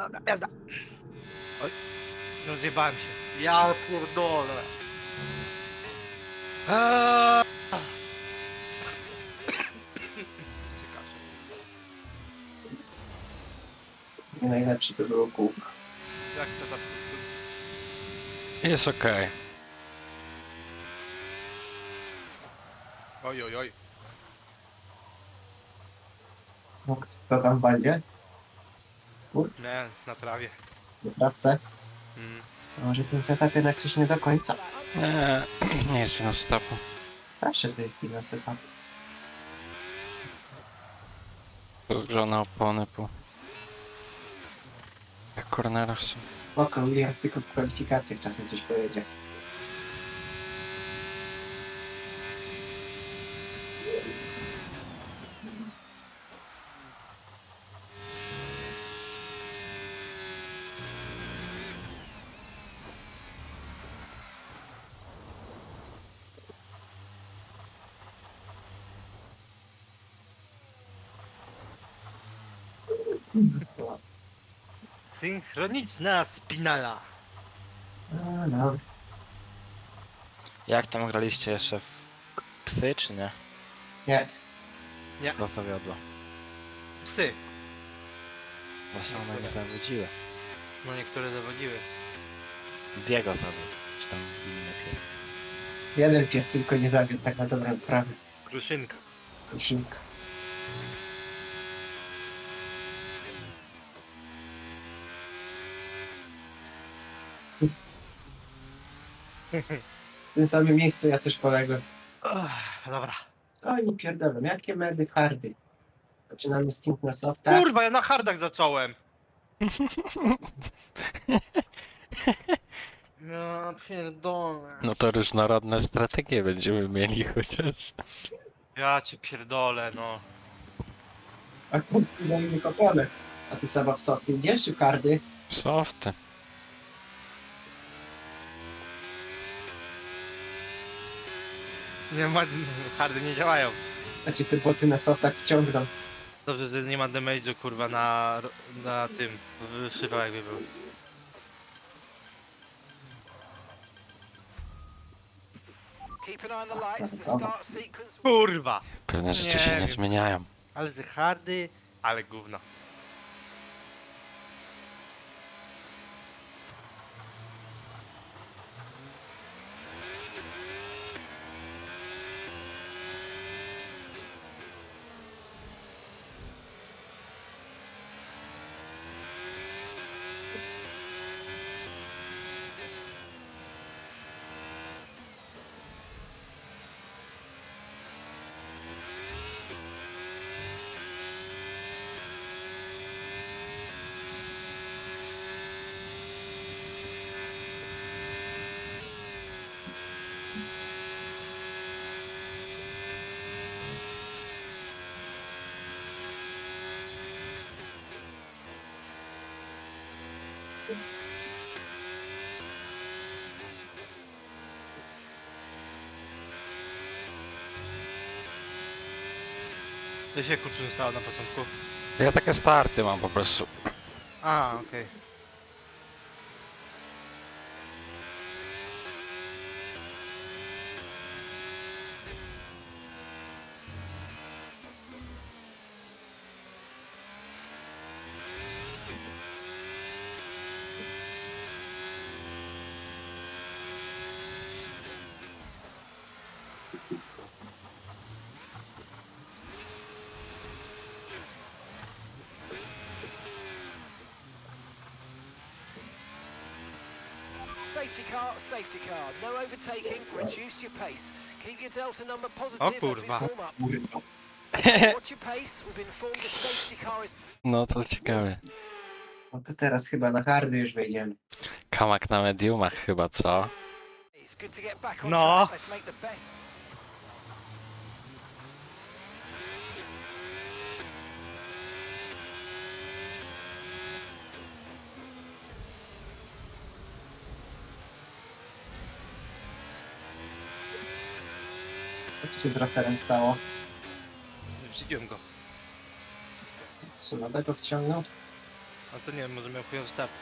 Dobra, jazda. Oj, rozjebałem się. Ja pierdolę. Eee. Nie najlepszy to było kół. Jak to tak? Jest okej. Oj, oj, oj. No, kto tam będzie? Nie, na trawie. Wyprawcę? Mm. Może ten setup jednak coś nie do końca. Nie, nie jest wina stopu. Zawsze to jest wina setup. Rozgrzane opony po... Jak cornerach są. Spoko, Williams tylko w kwalifikacjach czasem coś pojedzie. Synchroniczna spinala. A, no. Jak tam graliście jeszcze w psy, czy nie? Nie, Co zawiodło? Psy. Bo same nie zawodziły. No niektóre zawodziły. Diego zawiódł, czy tam inny pies. jeden pies tylko nie zawiódł tak na dobrą sprawę. Kruszynka. Koszynka. W tym samym miejscu ja też poległem. Ach, dobra. Oni pierdolą, jakie medy w hardy. Zaczynamy stint na softa. Kurwa, ja na hardach zacząłem. Ja pierdolę. No to różnorodne strategie będziemy mieli chociaż. Ja cię pierdolę, no. A kurski na inny koponek. A ty sama w softy idziesz czy w hardy? Softy. Nie ma, hardy nie działają. Znaczy te boty na softach wciągną. Dobrze, że nie ma damage'u kurwa na, na tym. Wyszywał jakby był. Keep an eye on the lights. The Dobra. start sequence Kurwa! Pewne rzeczy Nie się nie wiem. zmieniają. Ale z hardy, ale gówno. To się kurczę stało na początku. Ja takie starty mam po prostu. A, okej. Safety car, safety car. No overtaking. Reduce your pace. Keep your delta number positive O as we kurwa. up. Watch your pace. We've informed the safety car is. No to ciekawe. No to teraz chyba na hardy już wejdziemy. Kamak na mediumach chyba, co? It's good to get back on No. track. Let's make the best. Co się z Russellem stało? Wyprzedziłem go. Sunada go wciągnął? A to nie wiem, może miał chujowy start.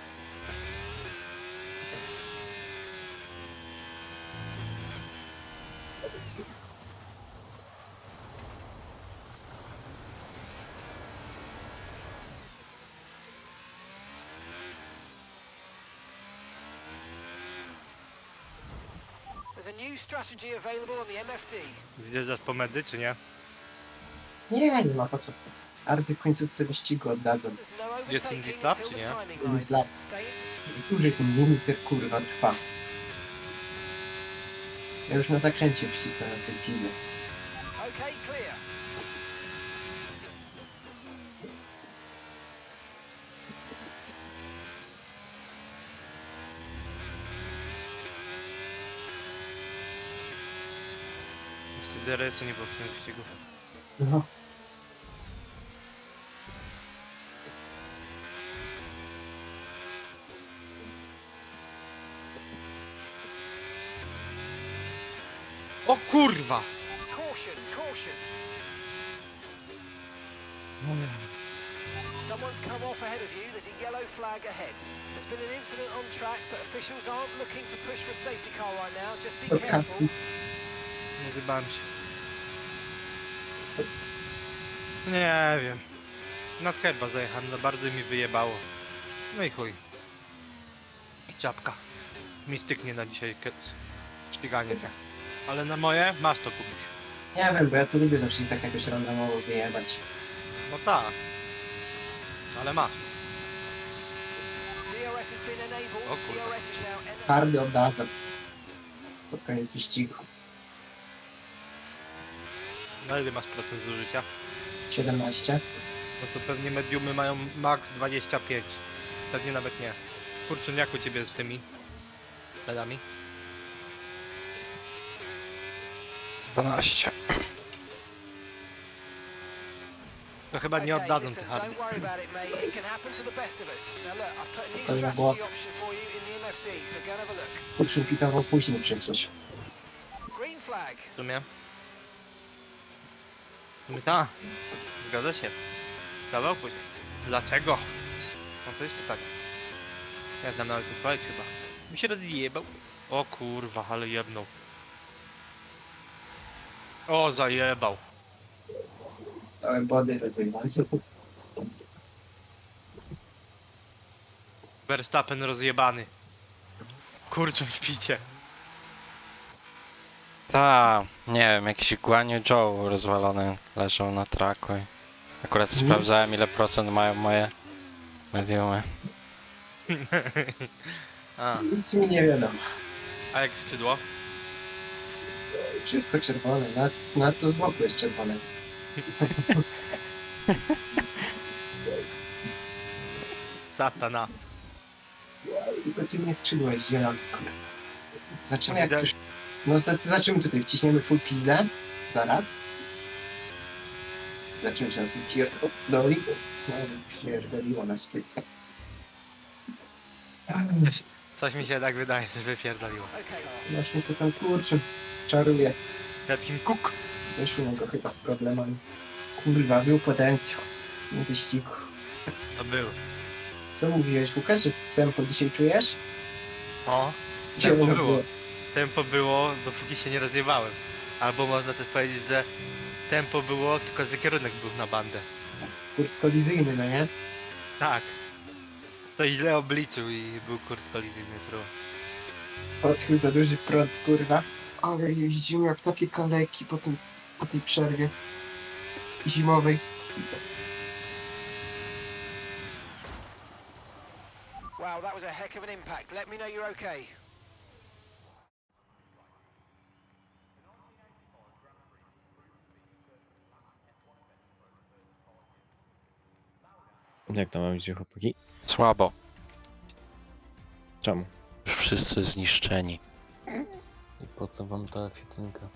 There's a new strategy available on the MFD. Wjeżdżasz po medy, czy nie? Nie, nie ma po co. Arty w końcówce wyścigu oddadzą. No Jest Indy Slap, until czy nie? Indy. Stay Dłużej ten limiter kurwa trwa. Ja już na zakręcie wcisnę na tej pizzy. Okay, clear. Jeszcze DRS-u nie było w tym wyścigu. No. O kurwa! Caution, caution. Someone's come off ahead of you. There's a yellow flag ahead. There's been an incident on track, but officials aren't looking to push for a safety car right now. Just be careful. Nie wybałem się. Nie wiem. Na kerba zajechałem, za bardzo mi wyjebało. No i chuj. Czapka. Mi styknie na dzisiaj ke- ściganie cię. Ale na moje masz to kupić. Nie wiem, bo ja tu lubię zawsze tak jakoś randomowo wyjebać. No tak. Ale masz. O enabled. Hardy oddadzą. Pod koniec wyścigu. Na ile masz procent zużycia? 17. No to pewnie mediumy mają max 25. Pewnie nawet nie. Kurczę, jak u ciebie z tymi pedami? 12. No chyba nie oddadzą tych Dobra, strategy było. Kurczę pitował później przecież. W sumie. Ta. Zgadza się. Kawał później. Dlaczego? No to jest pytanie. Ja znam nawet odpowiedź chyba. Mi się rozjebał. O kurwa, ale jebnął. O, zajebał. Całe body rozjebane. Verstappen rozjebany. Kurczę w picie. Ta, nie wiem, jakiś Guanyu Joe rozwalony leżał na traku i akurat Nic. sprawdzałem ile procent mają moje mediumy. A, Nic mi nie wiadomo. a jak skrzydło? Wszystko czerwone. Nawet, nawet to z boku jest czerwone. Satana. Tylko tylnie skrzydło jest zielone. Zaczynamy jak już... No za- zaczynamy tutaj. Wciśniemy full pizdę. Zaraz. Zaczynamy teraz wypierdoli. No wypierdoliło nas pytkę. Coś mi się tak wydaje, że wypierdoliło. Właśnie co tam kurczę. Czaruje. Jadkim kuk. U niego chyba z problemami. Kurwa, był potencjał. Na wyścigu. To był. Co mówiłeś, Łukasz, że tempo dzisiaj czujesz? O, Gdzie tempo ono było. Tempo było, dopóki się nie rozjebałem. Albo można też powiedzieć, że tempo było, tylko że kierunek był na bandę. Kurs kolizyjny, no nie? Tak. To źle obliczył i był kurs kolizyjny true. Odchył za duży prąd, kurwa. Ale jeździmy jak takie kaleki po, tym, po tej przerwie zimowej. Wow, that was a heck of an impact. Let me know you're okay. Jak to ma być, chłopaki? Słabo, Czemu? już wszyscy zniszczeni. I po co wam ta kwietynka?